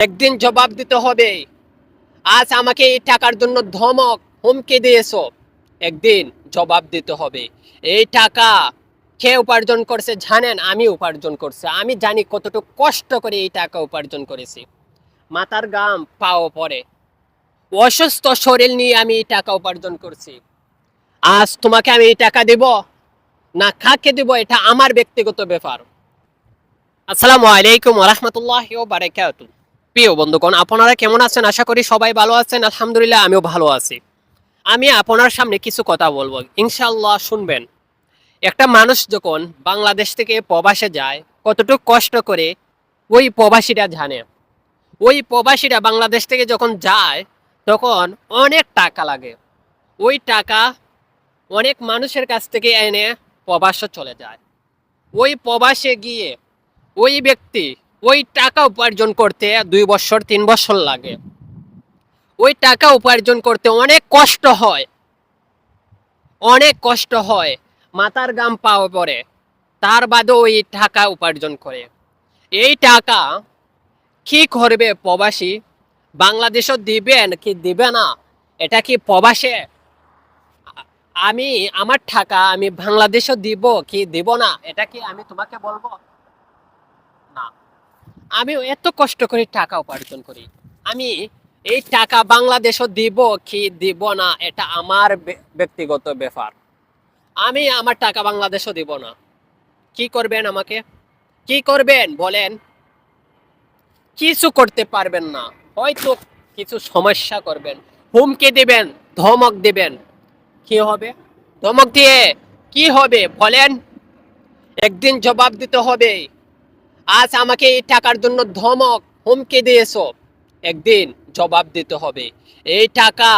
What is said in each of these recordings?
একদিন জবাব দিতে হবে। আজ আমাকে এই টাকার জন্য ধমক, হুমকি দিয়েছ। একদিন জবাব দিতে হবে। এই টাকা কে উপার্জন করছে জানেন? আমি উপার্জন করছি। আমি জানি কতটুকু কষ্ট করে এই টাকা উপার্জন করেছি। মাথার গাম পাও পরে। অসুস্থ শরীর নিয়ে আমি এই টাকা উপার্জন করছি। আজ তোমাকে আমি এই টাকা দেব না কাকে দেব এটা আমার ব্যক্তিগত ব্যাপার। আসসালামু আলাইকুম রহমতুল্লাহ বারাকাতু প্রিয় বন্ধুগণ, আপনারা কেমন আছেন? আশা করি সবাই ভালো আছেন। আলহামদুলিল্লাহ, আমিও ভালো আছি। আমি আপনার সামনে কিছু কথা বলব। ইনশাল্লাহ শুনবেন। একটা মানুষ যখন বাংলাদেশ থেকে প্রবাসে যায়, কতটুকু কষ্ট করে ওই প্রবাসীরা জানে। ওই প্রবাসীরা বাংলাদেশ থেকে যখন যায়, তখন অনেক টাকা লাগে। ওই টাকা অনেক মানুষের কাছ থেকে এনে প্রবাসে চলে যায়। ওই প্রবাসে গিয়ে ওই ব্যক্তি ওই টাকা উপার্জন করতে দুই বছর, তিন বছর লাগে। ওই টাকা উপার্জন করতে অনেক কষ্ট হয়। অনেক কষ্ট হয়। মাথার গাম পাওয়া পরে। তার বাদে ওই টাকা উপার্জন করে। এই টাকা কি করবে প্রবাসী? বাংলাদেশও দিবেন কি দিবে না? এটা কি প্রবাসে? আমি, আমার টাকা আমি বাংলাদেশও দিব কি দিব না? এটা কি আমি তোমাকে বলব? না। আমি এত কষ্ট করে টাকা উপার্জন করি। আমি এই টাকা বাংলাদেশও দিব কি দিব না, এটা আমার ব্যক্তিগত ব্যাপার। আমি আমার টাকা বাংলাদেশও দিব না। কি করবেন আমাকে? কি করবেন? বলেন। কিছু করতে পারবেন না। হয়তো কিছু সমস্যা করবেন। হুমকি দিবেন, ধমক দিবেন। কি হবে? ধমক দিয়ে কি হবে? বলেন। একদিন জবাব দিতে হবে। আজ আমাকে এই টাকার জন্য ধমক, হুমকি দিয়েছ। একদিন জবাব দিতে হবে। এই টাকা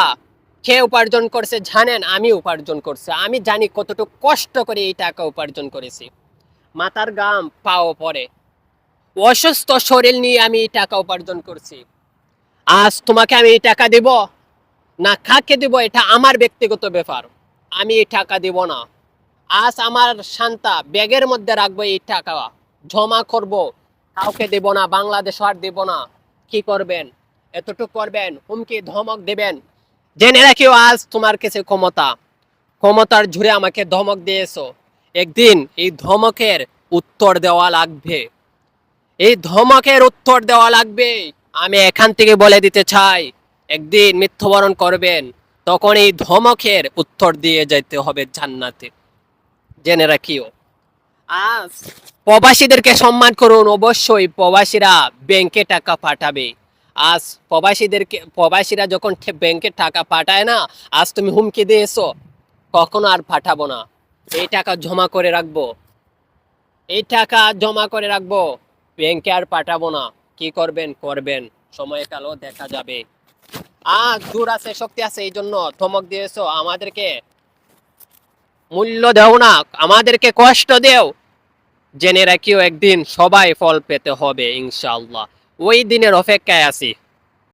কে উপার্জন করছে জানেন? আমি উপার্জন করছি। আমি জানি কতটুকু কষ্ট করে এই টাকা উপার্জন করেছি। মাথার গাম পাও পরে। অসুস্থ শরীর নিয়ে আমি এই টাকা উপার্জন করছি। আজ তোমাকে আমি এই টাকা দেব? না কাকে দেব? এটা আমার ব্যক্তিগত ব্যাপার। আমি এই টাকা দেব না। আজ আমার শান্তা ব্যাগের মধ্যে রাখব এই টাকা। জমা করব। কাউকে দেব না, বাংলাদেশ আর দেব না। কি করবেন? এতটুকু করবেন, হুমকি, ধমক দেবেন। জেনে রাখিও আজ তোমার কাছে ক্ষমতা। ক্ষমতার ঝুড়ে আমাকে ধমক দিয়েছ। একদিন এই ধমকের উত্তর দেওয়া লাগবে। এই ধমকের উত্তর দেওয়া লাগবে। আমি এখান থেকে বলে দিতে চাই, একদিন মৃত্যুবরণ করবেন, তখন এই ধমকের উত্তর দিয়ে যেতে হবে জান্নাতে। জেনে রাখিও। প্রবাসীদেরকে সম্মান করুন, অবশ্যই প্রবাসীরা ব্যাংকে টাকা পাঠাবে। আজ প্রবাসীদেরকে, প্রবাসীরা যখন ব্যাংকে টাকা পাঠায় না আজ তুমি হুমকি দিয়েছ কখনো আর পাঠাবো না। এই টাকা জমা করে রাখব। এই টাকা জমা করে রাখব। ব্যাংকে আর পাঠাবো না। কি করবেন? করবেন। সময় কালও দেখা যাবে। আজ দূর আছে, শক্তি আছে, এই জন্য ধমক দিয়েছ আমাদেরকে মূল্য দেও না। আমাদেরকে কষ্ট দেও। জেনে রাখিও একদিন সবাই ফল পেতে হবে ইনশাল্লাহ ওই দিনের অপেক্ষায় আছি।